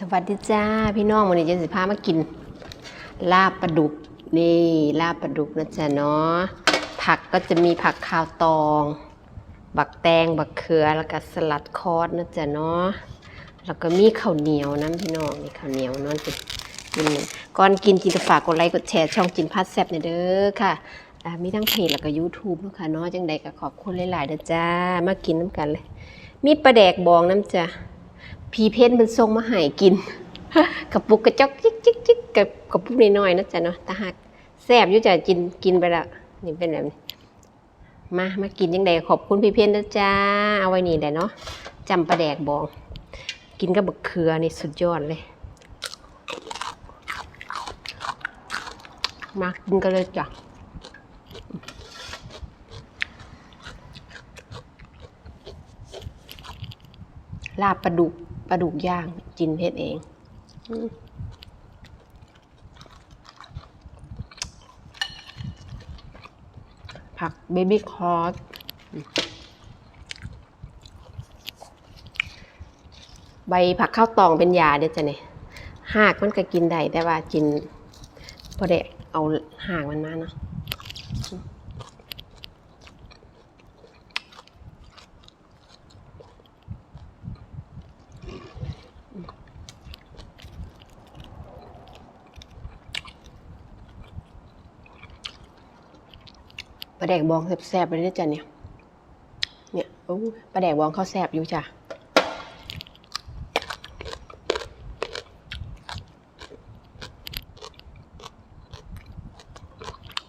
สวัสดีจ้าพี่น้องวันนี้เจะสิพามากิน ลาบปลาดุกนี่ลาบปลาดุกนะจ๊ะเนาะผักก็จะมีผักข้าวตอง บักแตงบักเขือแล้วก็สลัดคอสนะจ๊ะเนาะแล้วก็มีข้าวเหนียวน้ำพี่น้องนี่ข้าวเหนียวเนอนจะกินก่อนกินจินตฝากกดไลค์กดแชร์ช่องจินพัดแซ่บเนี่ยเด้อค่ะมีทั้งเพจแล้วก็ YouTube เนะคะเนาะจังใดก็ขอบคุณหลายๆเด้อจ้ามากินน้ำกันเลย มีปลาแดกบองน้ำจ้ะ พีเพนเป็นทรงมาหายกินกระปุกกระจอกจิกจิกจิกกับกระปุกน้อยๆนะจ๊ะเนาะตาหักแซ่บยู่จ้ะกินกินไปละนี่เป็นแบบนี้มามากินยังไงขอบคุณพี่เพนนะจ้าเอาไว้นี่แหละเนาะจำปลาแดกบอง กินกับบักเขือนี่สุดยอดเลย มากินกันเลยจ้ะลาบปลาดุก ปลาดุกย่างจินเพชรเองผักเบบี้คอร์สใบผักข้าวตองเป็นยาเด้จ้ะเนี่ยหากมันก็กินได้แต่ว่ากินพอได้เอาหากมันมาเนาะ ลาแดกบองแซ่บๆเลยนะจ๊ะเนี่ย เนี่ยโอ้ปลาแดกบองเขาแซ่บอยู่จ้ะ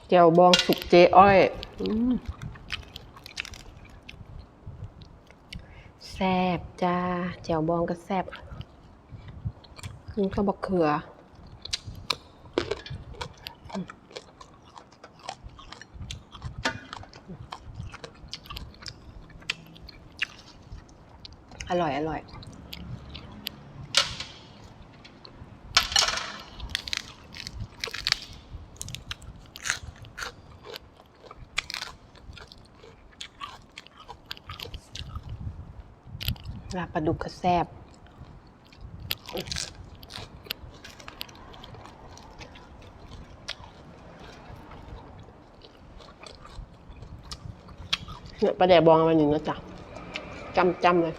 เจียวบองสุกเจอ้อยแซ่บจ้าเจียวบองก็แซ่บกินข้าวบักเขือ อร่อย อร่อย ลาปลาดุกก็แซ่บเนี่ยปลาแดกบองเอามาหนึ่นะจ๊ะจำจำเลย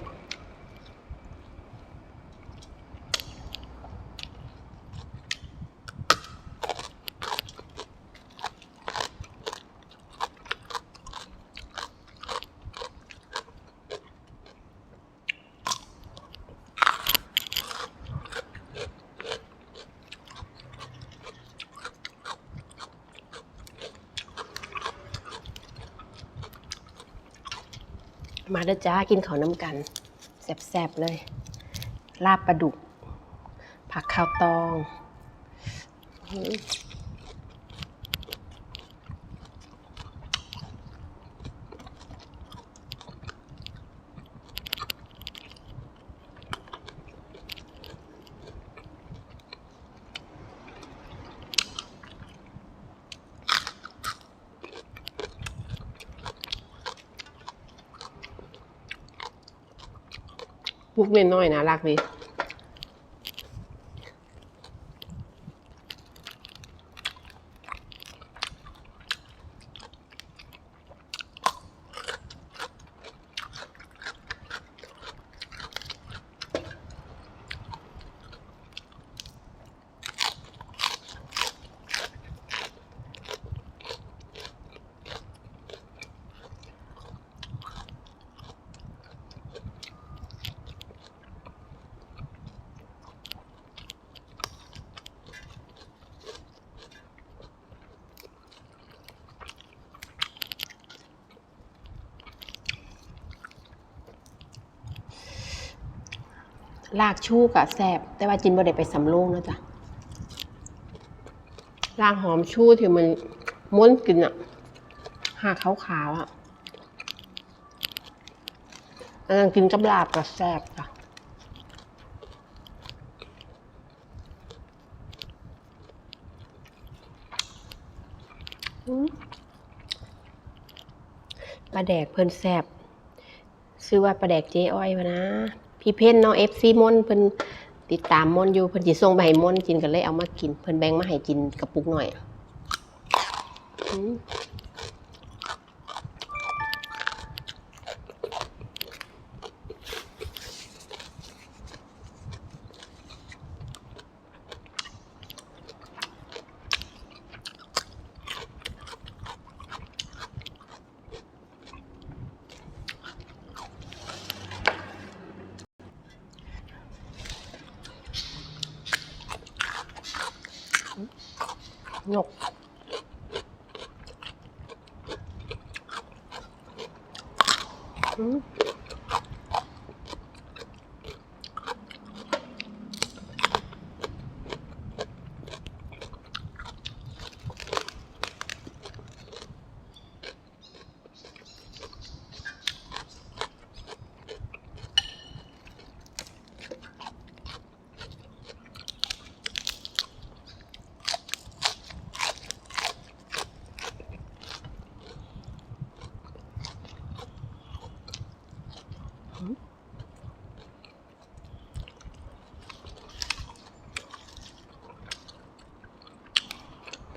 มาเด้อจ้ากินข้าวน้ำกันแซ่บๆเลย ลาบปลาดุก ผักข้าวตอง พุกเล่นน้อยนะรักดี ลากชูกะแซ่บแต่ว่าจินบ่ได้ไปสำโรงนะจ๊ะลากหอมชูที่มันม้วนกินอะหาขาวๆอะอันนั้นกินกับลาบก็แซ่บจ้ะอืมปลาแดกเพิ่นแซ่บซื้อว่าปลาแดกเจ๊อ้อยวะนะ พี่เพ่นเนาะเอฟซีมอนเพิ่นติดตามมนอยู่เพิ่นสิส่งไปให้มนกินก็เลยเอามากิน เพิ่นแบ่งมาให้กินกระปุกหน่อย อืม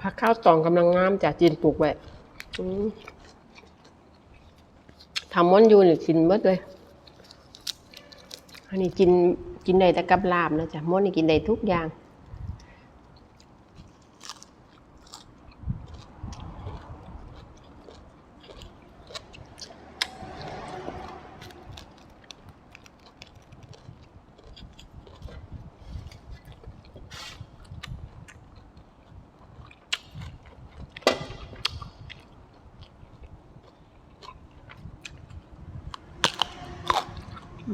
ผักข้าวตองกำลังงามจากจีนปลูกไว้ทำม้อนยูนี่กินเบิดเลย อันนี้กินกินได้แต่กับลาบนะจ๊ะม้อนนี่กินได้ทุกอย่าง อื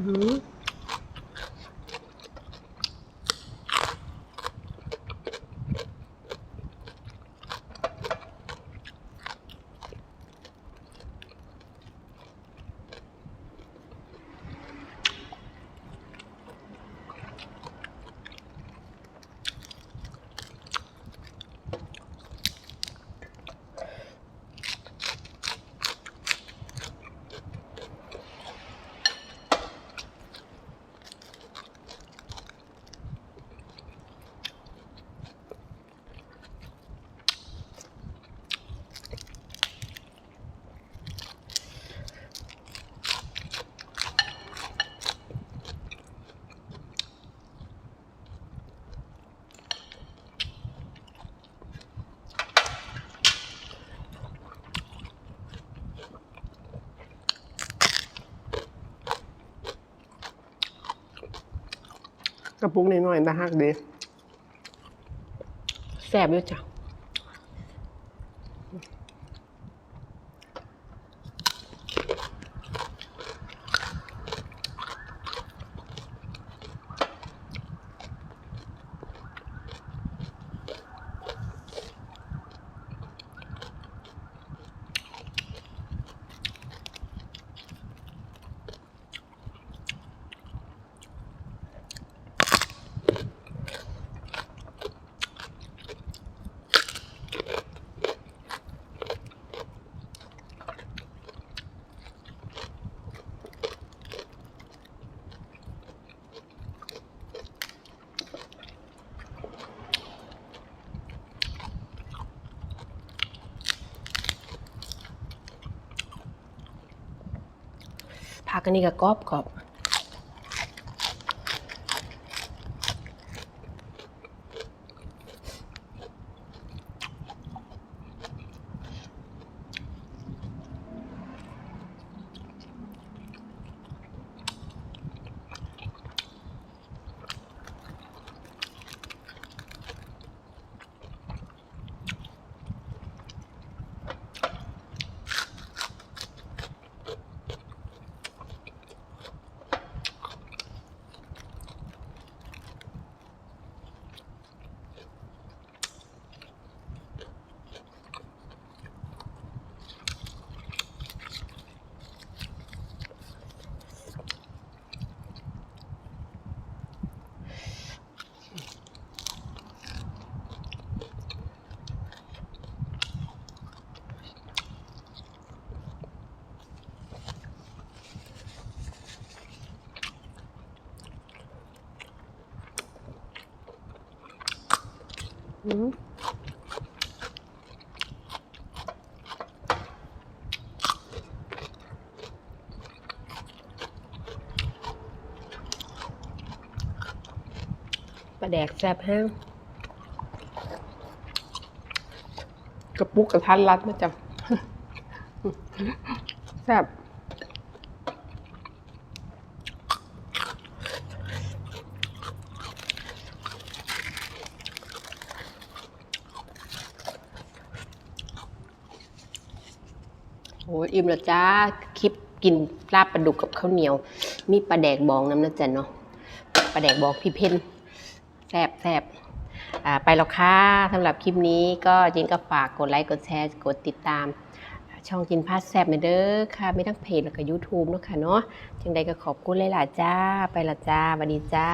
กระปุกนิดหน่อยนะฮักดีแซ่บด้วยจ้ะ ผักอัน ปลาแดกแซ่บแห้งกระปุกกระทันรัดมาจัง แซ่บ อิ่มแล้วจ้าคลิปกินลาบปลาดุกกับข้าวเหนียว มีปลาแดกบองน้ำนะจ๊ะเนาะปลาแดกบองพี่เพนแซบแซบอ่าไปแล้วค่ะสำหรับคลิปนี้ก็จินก็ฝากกดไลค์กดแชร์กดติดตาม ช่องจินพาสแซบเนเด้อค่ะไม่ทั้งเพจแล้วก็ YouTube เนาะค่ะเนาะจังใดก็ขอบคุณหลายๆจ้า ไปละจ้าสวัสดีจ้า